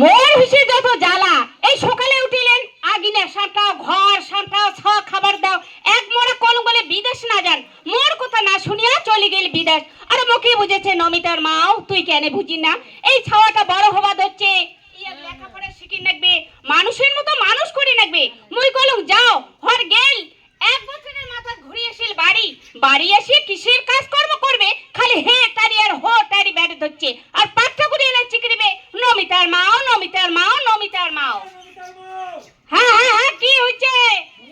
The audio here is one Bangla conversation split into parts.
মোর হিসে যত জ্বালা। এই সকালে উঠিলেন আগিনে সাঁটাও ঘর সাঁটাও ছ খাবার দাও। এক মোড়ে কোন বলে বিদেশ না যান। মোর কথা না শুনিয়া চলে গেল বিদেশ। আর মুখে বুঝেছে, নমিতার মাও, তুই কেন বুঝি না? এই ছাওয়াটা বড় হবা ধরছে। ইয়ার লেখাপড়া শিখি নাকবে, মানুষের মতো মানুষ করে নাকবে। মুই কলম, যাও হর গেল। এক বছরের মাথা ঘুরে এসে বাড়ি এসে কিসের কাজ কাজকর্ম করবে? খালি হে তারি আর হো তারি বেড়ে ধরছে। আর পাঠ্য করে এলে চিকরিবে নমিতার মাও নমিতার মাও নমিতার মাও হ্যাঁ হ্যাঁ হ্যাঁ কি হচ্ছে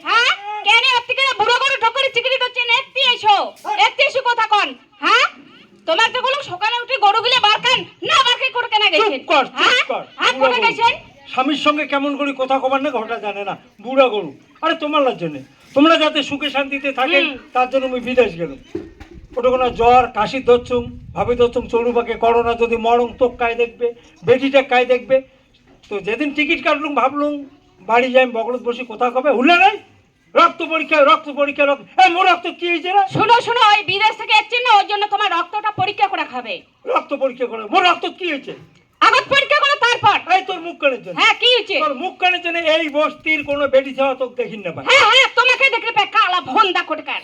হ্যাঁ কেন ওর থেকে বুড়ো করে ঠকরে চিকরি ধরছেন এত্তি এসো এত্তি এসো কথা কন হ্যাঁ তোমার তো কোনো সকালে উঠে গরুগুলো বারকান না বারকাই করে কেনা গেছেন চুপ কর হ্যাঁ চুপ কর হ্যাঁ বুড়া করে গরু। গেছেন স্বামীর সঙ্গে কেমন করে কথা কবার না ঘটা জানে না। বুড়া গরু। আরে তোমার জন্য তোমরা যাতে সুখে শান্তিতে থাকে তার জন্য আমি বিদেশ গেলাম। ওটা কোনো জ্বর কাশি ধরছুম ভাবি ধরছুম চড়ুবাকে করোনা যদি মরং তো কায় দেখবে বেটিটা কায় দেখবে। তো যেদিন টিকিট কাটলুম ভাবলুম বাড়ি যাই বগলত বসে কোথা কবে? হুলে নাই? রক্ত পরীক্ষা রক্ত পরীক্ষা রক্ত এ মোর রক্ত কি হয়েছে রে? শোনো শোনো ওই বিদেশ থেকে এসছেন না ওর জন্য তোমার রক্তটা পরীক্ষা করে খাবে। রক্ত পরীক্ষা করে মোর রক্ত কি হয়েছে আগত পরীক্ষা করো তারপর এই তোর মুখ কানের জন্য। হ্যাঁ কি হয়েছে? তোর মুখ কানের জন্য এই বস্তির কোনো বেটি ছাওয়া তোকে দেখিন না পাই হ্যাঁ হ্যাঁ তোমাকে দেখলে পে কালা ভন্দা কোটকার।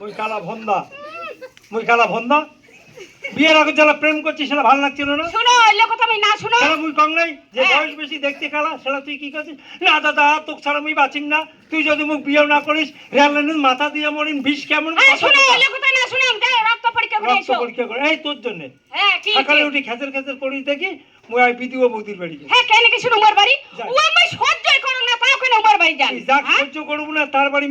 মুই কালা ভন্দা। মুই কালা ভন্দা। বিয়ের আগে যারা প্রেম করছিস সেটা ভালো লাগছিল না? শোনো লোক কথা আমি না শোনো। সেটা মুই কম নাই? যে হ্যাঁ। বয়স বেশি দেখতে কালা সেটা তুই কি করছিস? না দাদা তোকে ছাড়া মুই বাঁচিম না। তুই যদি মুখ বিয়ে না করিস রেল লাইনের মাথা দিয়ে মরিন বিষ কেমন? শোনো লোক কথা না শুনে রক্ত পরীক্ষা করে রক্ত পরীক্ষা করে। এই তোর জন্য। হ্যাঁ কি সকালে উঠি খেতের খেতের করিস দেখি মুই আই বিদিও বৌদির বাড়ি। হ্যাঁ কেন বাড়ি? ও আমি সহ্যই করো না তাও কেন বাড়ি যান? তুই যাক হ্যাঁ? সহ্য করব না তার বাড়ি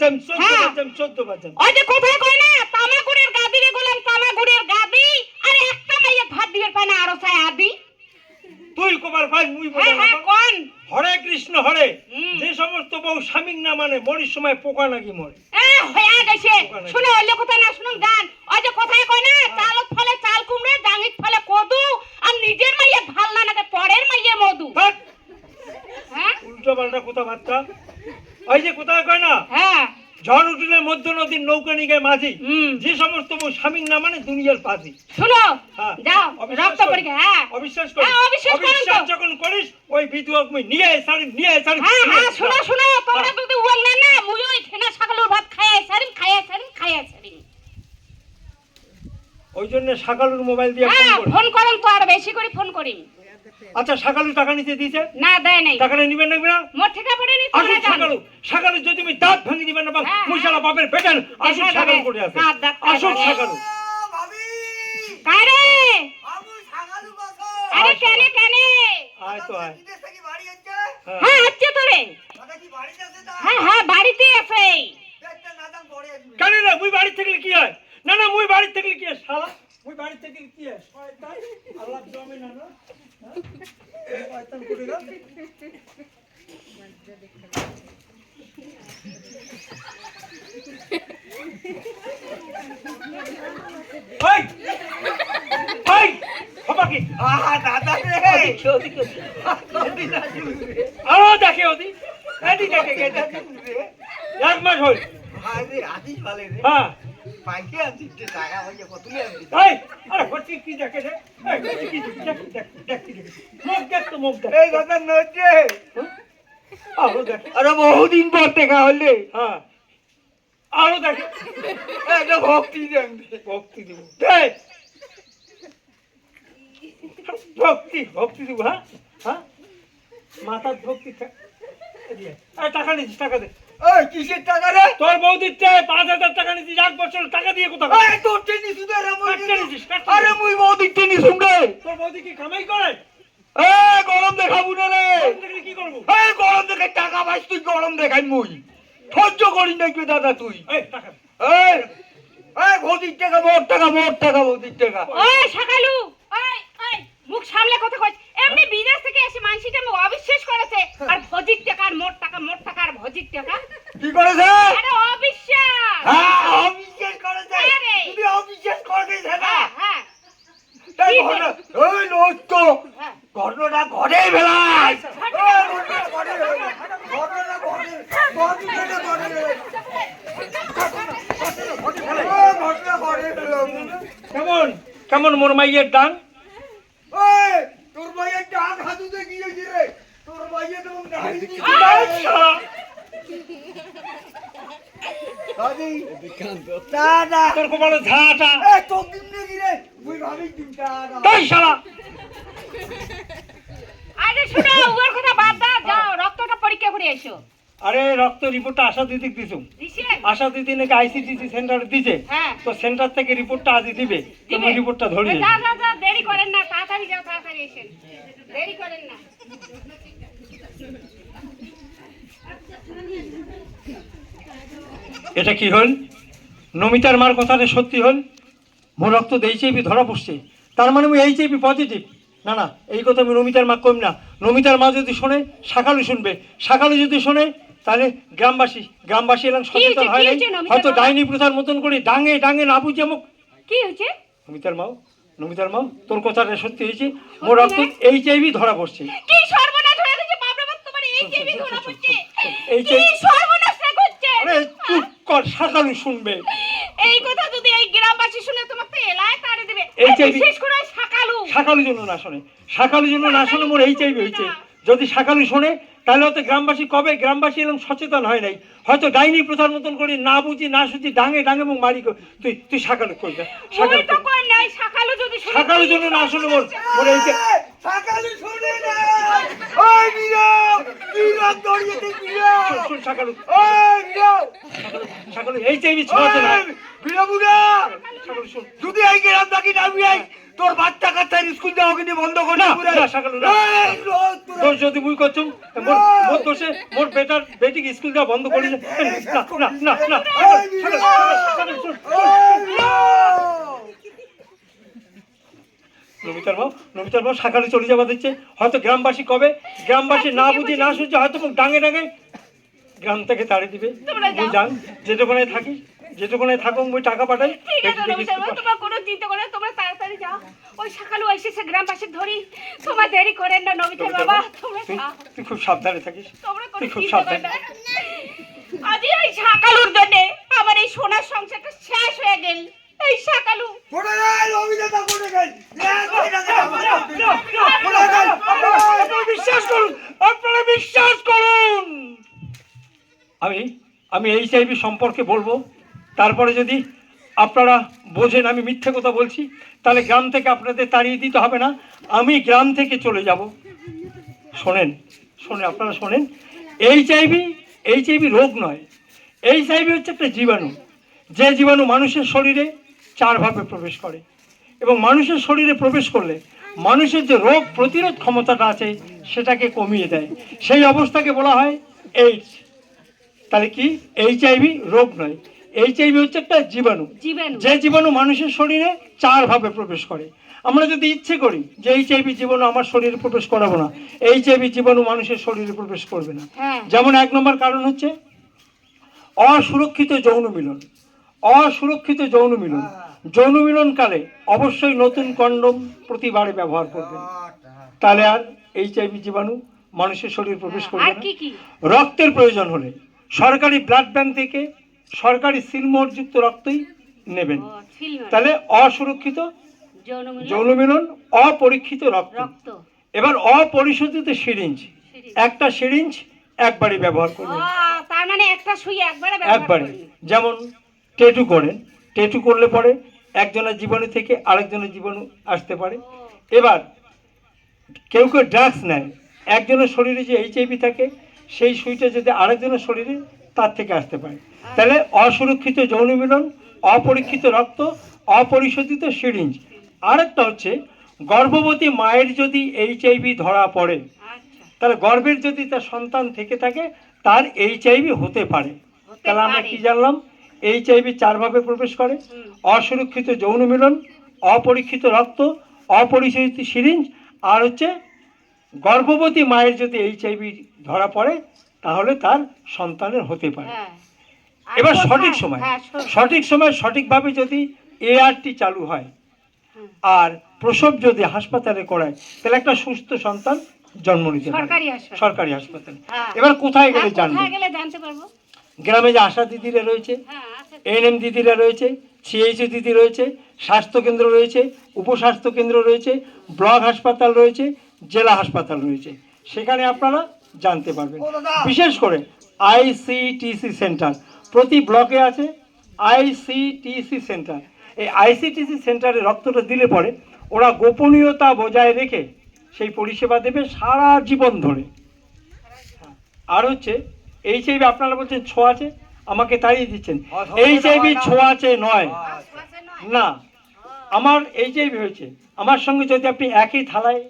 যাম হ্যাঁ। যাম চোদ্দ বার যাম ওই যে কোথায় কই না তামাগুড়ের গাদি রে গোলাম তামাগুড়ের গাদি। আর একটা মাইয়া ভাত পায় না আরও চাই আদি। তুই কবার ভাই মুই বলে হ্যাঁ হ্যাঁ কোন? হরে কৃষ্ণ হরে। যে সমস্ত বউ স্বামীর না মানে মরির সময় পোকা নাকি মরে? এ হয়ে গেছে। শুনো লোক কথা না শুনুন গান ওই যে কোথায় কই না চালত ফলে চাল কুমড়ে ডাঙিত ফলে কদু আর নিজের মাইয়া ভালো না নাকে পরের মাইয়া মধু। হ্যাঁ? উল্টো পাল্টা কথাবার্তা ওই যে কোথায় কয় না? হ্যাঁ। ঝড় উঠিলে মধ্য নদীর নৌকা নিগে মাঝি। যে সমস্ত স্বামীর না মানে দুনিয়ার পাজি। শুনো হ্যাঁ। যাও রক্ত পরীক্ষা হ্যাঁ। অবিশ্বাস কর। হ্যাঁ, অবিশ্বাস তো। যখন করিস ওই বিধুয়াক মুই নিয়ে সারি নিয়ে সারি হ্যাঁ হ্যাঁ শুনো শুনো তোমরা। যদি উয়াং না না মুই ওই ঠেনা ছাগলের ভাত খাইয়া সারিম খাইয়া সারিম খাইয়া সারিম ওই জন্য সকালের মোবাইল দিয়ে ফোন হ্যাঁ করি। ফোন করুন তো আর বেশি করে ফোন করিম আচ্ছা সকালে টাকা নিতে দিয়েছে? না দেয় নাই। টাকাটা নিবেন নাকি না? মোর ঠিকা পড়ে নি আসুন সকালে সকালে যদি আমি দাঁত ভাঙি দিবেন না হ্যাঁ, মুই বাপের বেটেন আসুন দেখা করে আসে আসুন করে। সকালে ভাবি কারে আরে কেনে কেনে? আয় তো আয়। হ্যাঁ। হ্যাঁ আচ্ছা তোরে। দাদা কি বাড়িতে আছে তা? হ্যাঁ হ্যাঁ বাড়িতে আছে। না কেন না মুই বাড়ি থেকে কি হয়? না না মুই বাড়ি থেকে কি শালা মুই বাড়ি থেকে কি হয় শয়তান আল্লাহ জমে না না? শয়তান করে। ওই! ওই! কি? আহা দাদা রে। আরও দেখে ওদি দেখে এক মাস হল আরে আদিস ভালো রে হ্যাঁ পাইকে আছিস রে, টাকা পয়সা কত এই আরে হচ্ছে কি দেখে রে? কি দেখ দেখ দেখ মুখ দেখ তো মুখ দেখ। এই দাদা নজে আরও দেখ। আরে বহুদিন পর দেখা হলে। হ্যাঁ। আরও দেখে। একটা ভক্তি দেন ভক্তি দিব। দেখ। ভক্তি ভক্তি দিব হ্যাঁ? হ্যাঁ? মাথার ভক্তি। টাকা নিচ্ছিস টাকা দে। ওই কিসের টাকা রে? তোর বৌদির চেয়ে পাঁচ হাজার টাকা নিচ্ছিস এক বছর টাকা দিয়ে কোথাও এই তোর টেনি শুধু রে মুই নিছিস, আরে নিছিস। মুই বহুদিন টেনি শুনবে তোর বৌদি কি কামাই করে? এ গরম দেখাবো না রে। কি করব? এই গরম দেখে টাকা পাইস তুই গরম দেখাই মুই। সহ্য করি নাকি দাদা তুই। এই টাকা। এই এই ভৌতিক টাকা মোট টাকা মোট টাকা ভৌতিক টাকা। ওই সকালু ওই ওই মুখ সামলে কথা কইছ এমনি বিদেশ থেকে এসে মানসিটা মুখ অবিশ্বাস করেছে। আর ভজির টাকা আর মোট টাকা মোট টাকা আর ভজির টাকা। কি করেছে? আরে অবিশ্বাস! হ্যাঁ অবিশ্বাস করেছে। আরে। তুমি অবিশ্বাস করেছে না? হ্যাঁ হ্যাঁ। তাই ঘটনা ওই লোক তো হ্যাঁ। ঘটে ফেলায়। ঘটনা ঘটে ঘটনা ঘটে ঘটনা ঘটে ঘটনা ঘটে কেমন? কেমন মোর মাইয়ের ডাং ওই তোর ভাইয়ের ডাক হাতুতে গিয়েছি রে তোর ভাইয়ের তো দাঁড়িয়ে আচ্ছা। দাদি তা না তোর কোমরে ঝাঁটা এ তোর দিন নাকি রে মুই ভাবি দিনটা না তাই আরে শুনো ওর কথা বাদ দাও যাও রক্তটা পরীক্ষা করে এসো আরে রক্ত রিপোর্টটা আশা দিদি দিছো। আশা দিদি নাকি আইসিডিসি সেন্টারে দিছে। হ্যাঁ। তো সেন্টার থেকে রিপোর্টটা আজই দিবে? তুমি রিপোর্টটা ধরিয়ে দেরি করেন না তাড়াতাড়ি যাও তাড়াতাড়ি এসেন দেরি করেন না। এটা কি হল? নমিতার মার কথাটা সত্যি হল? মোর রক্ত এইচআইভি ধরা পড়ছে। তার মানে আমি এইচআইভি পজিটিভ না না এই কথা আমি নমিতার মা কম না। নমিতার মা যদি শোনে শাখালু শুনবে। শাখালু যদি শোনে তাহলে গ্রামবাসী গ্রামবাসী এলাম সচেতন হয় নাই। হয়তো ডাইনি প্রথার মতন করে ডাঙে ডাঙে না বুঝে মুখ কি হয়েছে? নমিতার মাও নমিতার মাও তোর কথাটা সত্যি হয়েছে। মোর রক্ত এইচআইভি ধরা পড়ছে। কি সর্বনাশ হয়ে গেছে বাপরে বাপ তোমার এই এই যে- করছে। আরে চুপ কর শাখালু শুনবে। এই কথা যদি এই গ্রামবাসী শুনে তোমাকে এলায় তাড়ে দিবে এই যে- বিশেষ করে জন্য না শোনে। শাকালু জন্য না শোনে মোর এইচআইভি হয়েছে যদি শাখালু শোনে তাহলে হয়তো গ্রামবাসী কবে? গ্রামবাসী এরকম সচেতন হয় নাই। হয়তো ডাইনি প্রথার মতন করে না বুঝি না সুঝি ডাঙে ডাঙে এবং মারি কর- তুই তুই শাখালু কই যা শাখালু ওই তো কই? নাই সকালু যদি শুনে শাখালু জন্য না শোনে মোর মোর এইচআই সকালে শুনে না। ওই বিরাম শোন, ওই শাখালু এইচআইভি ছড়াতে না। বিরামুরা যদি এই গ্রাম থাকি না বিয়াই তোর বাচ্চা কাচ্চার স্কুল যাওয়া কিন্তু বন্ধ করে না, তোরা- যদি মুই করছুম মোর মোর দোষে মোর বেটার বেটিকে স্কুল যাওয়া বন্ধ করে না না না না! নমিতার বাবু নমিতার বাবু সকালে চলে যাওয়া দিচ্ছে হয়তো গ্রামবাসী কবে গ্রামবাসী না বুঝি না শুনছে হয়তো মুখ ডাঙে ডাঙে গ্রাম থেকে তাড়িয়ে দিবে তোমরা যাও। মুই যান যেটুকুনে থাকি যেটুকুনে থাকুক টাকা পাঠাই। ঠিক আছে স্কুল পাঠাই। তোমার কোনো চিন্তা করে না, তোমরা তাড়াতাড়ি যাও। ওই সকালু এসেছে গ্রামবাসী ধরি। তোমার দেরি করেন না নমিতা বাবা তোমরা তুই যাও। তুই খুব সাবধানে থাকিস। তোমরা কোনো খুব সাবধান না। আজ এই সকালুর জন্য আমার এই সোনার সংসারটা শেষ হয়ে গেল। এই সকালু পড়ে গেল, অভিনেতা পড়ে গেল। পড়ে গেল। বিশ্বাস করুন আপনারা বিশ্বাস করুন। আমি আমি এই চাইবি সম্পর্কে বলব। তারপরে যদি আপনারা বোঝেন আমি মিথ্যে কথা বলছি, তাহলে গ্রাম থেকে আপনাদের তাড়িয়ে দিতে হবে না। আমি গ্রাম থেকে চলে যাব। শোনেন শোনেন, আপনারা শোনেন। এই চাইবি এই চাইবি রোগ নয়। এই চাইবি হচ্ছে একটা জীবাণু। যে জীবাণু মানুষের শরীরে চারভাবে প্রবেশ করে। এবং মানুষের শরীরে প্রবেশ করলে মানুষের যে রোগ প্রতিরোধ ক্ষমতাটা আছে, সেটাকে কমিয়ে দেয়। সেই অবস্থাকে বলা হয় এইডস। তাহলে কি? এইচআইভি রোগ নয়। এইচআইভি হচ্ছে একটা জীবাণু। যে জীবাণু মানুষের শরীরে চারভাবে প্রবেশ করে। আমরা যদি ইচ্ছে করি যে এইচআইভি জীবাণু আমার শরীরে প্রবেশ করাবো না এইচআইভি জীবাণু মানুষের শরীরে প্রবেশ করবে না। হ্যাঁ। যেমন এক নম্বর কারণ হচ্ছে অসুরক্ষিত যৌন মিলন। অসুরক্ষিত যৌন মিলন। যৌন মিলনকালে অবশ্যই নতুন কন্ডম প্রতিবারে ব্যবহার করবেন। তাহলে আর এইচআইভি জীবাণু মানুষের শরীরে প্রবেশ করবে না। কি কি? রক্তের প্রয়োজন হলে সরকারি ব্লাড ব্যাংক থেকে সরকারি সিলমোহরযুক্ত রক্তই নেবেন। তাহলে অসুরক্ষিত যৌনমিলন, যৌন মিলন অপরীক্ষিত রক্ত। এবার অপরিশোধিত সিরিঞ্জ। একটা সিরিঞ্জ একবারই ব্যবহার করবেন। তার মানে একটা সুই একবারে ব্যবহার একবারে। যেমন টেটু করেন। টেটু করলে পরে একজনের জীবাণু থেকে আরেকজনের জীবাণু আসতে পারে। এবার কেউ কেউ ড্রাগস নেয়। একজনের শরীরে যে এইচআইভি থাকে সেই সুইটা যদি আরেকজনের শরীরে তার থেকে আসতে পারে। তাহলে অসুরক্ষিত যৌন মিলন অপরীক্ষিত রক্ত অপরিশোধিত সিরিঞ্জ। আরেকটা হচ্ছে গর্ভবতী মায়ের যদি এইচআইভি ধরা পড়ে আচ্ছা। তাহলে গর্ভের যদি তার সন্তান থেকে থাকে তার এইচআইভি হতে পারে। তাহলে আমরা। কি জানলাম? এইচআইভি চারভাবে প্রবেশ করে। অসুরক্ষিত যৌন মিলন অপরীক্ষিত রক্ত অপরিশোধিত সিরিঞ্জ আর হচ্ছে গর্ভবতী মায়ের যদি এইচআইভি ধরা পড়ে তাহলে তার সন্তানের হতে পারে। হ্যাঁ। এবার সঠিক সময়। হ্যাঁ, সঠিক। সময় সঠিকভাবে যদি এআরটি চালু হয় আর প্রসব যদি হাসপাতালে করায় তাহলে একটা সুস্থ সন্তান জন্ম নিতে পারে। সরকারি হাসপাতাল। হ্যাঁ। এবার কোথায় গেলে জানবে? জানতে পারব? গ্রামে যে আশা দিদিরা রয়েছে এএনএম দিদিরা রয়েছে সিএইচও দিদি রয়েছে স্বাস্থ্যকেন্দ্র রয়েছে উপস্বাস্থ্য কেন্দ্র রয়েছে ব্লক হাসপাতাল রয়েছে জেলা হাসপাতাল রয়েছে। সেখানে আপনারা জানতে পারবেন। বিশেষ করে আইসিটিসি সেন্টার। প্রতি ব্লকে আছে আইসিটিসি সেন্টার। এই আইসিটিসি সেন্টারে রক্তটা দিলে পরে ওরা গোপনীয়তা বজায় রেখে সেই পরিষেবা দেবে সারা জীবন ধরে। আর হচ্ছে এইচআইভি আপনারা বলছেন ছোঁয়াচে আমাকে তাড়িয়ে দিচ্ছেন। এইচআইভি দেওয়া ছোঁয়াচে আছে নয়। না আমার এইচআইভি হয়েছে। আমার সঙ্গে যদি আপনি একই থালায়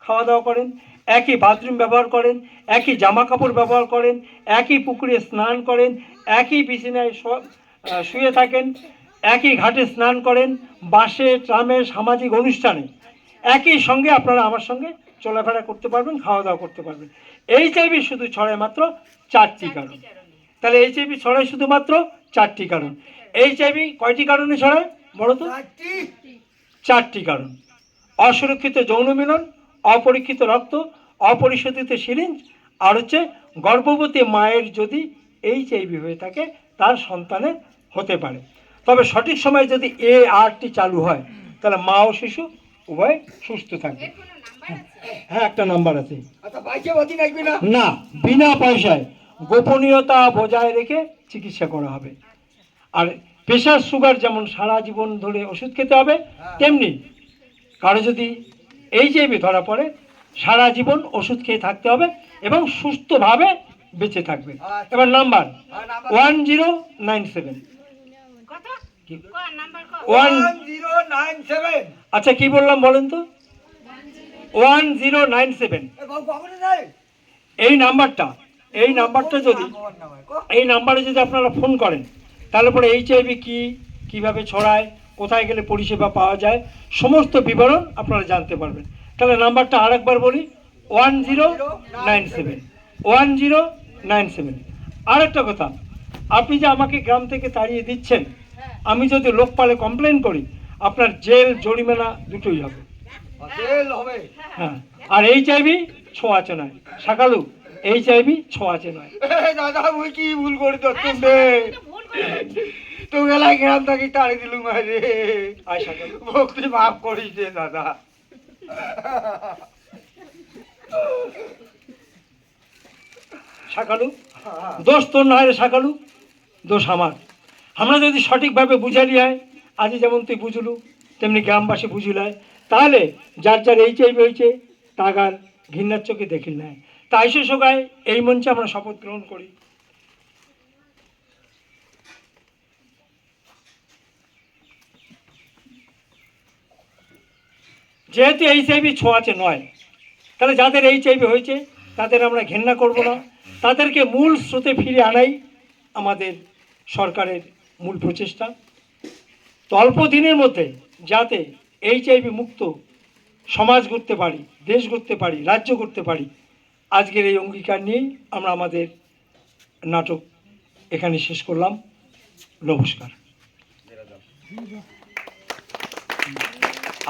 খাওয়া দাওয়া করেন একই বাথরুম ব্যবহার করেন একই জামা কাপড় ব্যবহার করেন একই পুকুরে স্নান করেন একই বিছানায় শুয়ে থাকেন একই ঘাটে স্নান করেন বাসে ট্রামে সামাজিক অনুষ্ঠানে। একই সঙ্গে আপনারা আমার সঙ্গে চলাফেরা করতে পারবেন খাওয়া দাওয়া করতে পারবেন। এইচআইভি শুধু ছড়ায় মাত্র চারটি কারণ। তাহলে এইচআইভি ছড়ায় শুধুমাত্র চারটি কারণ। এইচআইভি কয়টি কারণে ছড়ায় বলো তো? চারটি কারণ। অসুরক্ষিত যৌন মিলন অপরীক্ষিত রক্ত অপরিশোধিত সিরিঞ্জ আর হচ্ছে গর্ভবতী মায়ের যদি এইচ এইচআইভি হয়ে থাকে তার সন্তানের হতে পারে। তবে সঠিক সময়ে যদি এ আরটি চালু হয় তাহলে মা ও শিশু উভয় সুস্থ থাকবে। হ্যাঁ। একটা নাম্বার আছে। আচ্ছা না? না বিনা পয়সায় গোপনীয়তা বজায় রেখে চিকিৎসা করা হবে। আর প্রেশার সুগার যেমন সারা জীবন ধরে ওষুধ খেতে হবে তেমনি কারও যদি এইচআইভি ধরা পড়ে সারা জীবন ওষুধ খেয়ে থাকতে হবে এবং সুস্থভাবে বেঁচে থাকবে এবার নাম্বার হ্যাঁ, ওয়ান জিরো নাইন সেভেন কত কি? কোন নাম্বার কত ওয়ান জিরো নাইন সেভেন আচ্ছা কি বললাম বলেন তো ওয়ান জিরো নাইন সেভেন এই নাম্বারটা এই নাম্বারটা যদি এই নাম্বারে যদি আপনারা ফোন করেন তাহলে পরে এইচআইভি কী কীভাবে ছড়ায় কোথায় গেলে পরিষেবা পাওয়া যায় সমস্ত বিবরণ আপনারা জানতে পারবেন। তাহলে নাম্বারটা আরেকবার বলি one zero nine seven one zero nine seven আরেকটা কথা আপনি যে আমাকে গ্রাম থেকে তাড়িয়ে দিচ্ছেন আমি যদি লোকপালে কমপ্লেন করি আপনার জেল জরিমানা দুটোই হবে। হ্যাঁ আর এইচআইভি ছোঁয়াচে নয়। সকালু এইচআইভি ছোঁয়াচে নয়। দাদা কি ভুল করি তোর তুমি তো গেলাই গ্রাম থেকে তাড়ি দিলু মারে আয় সকালু ভক্তি মাফ করিস রে দাদা শাকালু দোষ তোর না রে শাকালু দোষ আমার আমরা যদি সঠিকভাবে বুঝালি হয় আজ যেমন তুই বুঝলু তেমনি গ্রামবাসী বুঝিলায় তাহলে যার যার এই চাইবে হয়েছে তাগার ঘৃণার চোখে দেখিল নাই তাই সে সগায় এই মঞ্চে আমরা শপথ গ্রহণ করি যেহেতু এই চাইবি ছোঁয়াচে নয়, তাহলে যাদের এই চাইবে হয়েছে, তাদের আমরা ঘেন্না করব না। তাদেরকে মূল স্রোতে ফিরে আনাই আমাদের সরকারের মূল প্রচেষ্টা। তো অল্প দিনের মধ্যে যাতে এইচআইভি মুক্ত সমাজ করতে পারি, দেশ করতে পারি, রাজ্য করতে পারি, আজকের এই অঙ্গীকার নিয়েই আমরা আমাদের নাটক এখানে শেষ করলাম। নমস্কার।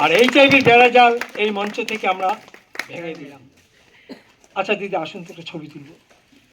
আর এইচআইভির বেড়াজাল এই মঞ্চ থেকে আমরা ভেঙে দিলাম। আচ্ছা দিদি, আসুন তো একটা ছবি তুলবো।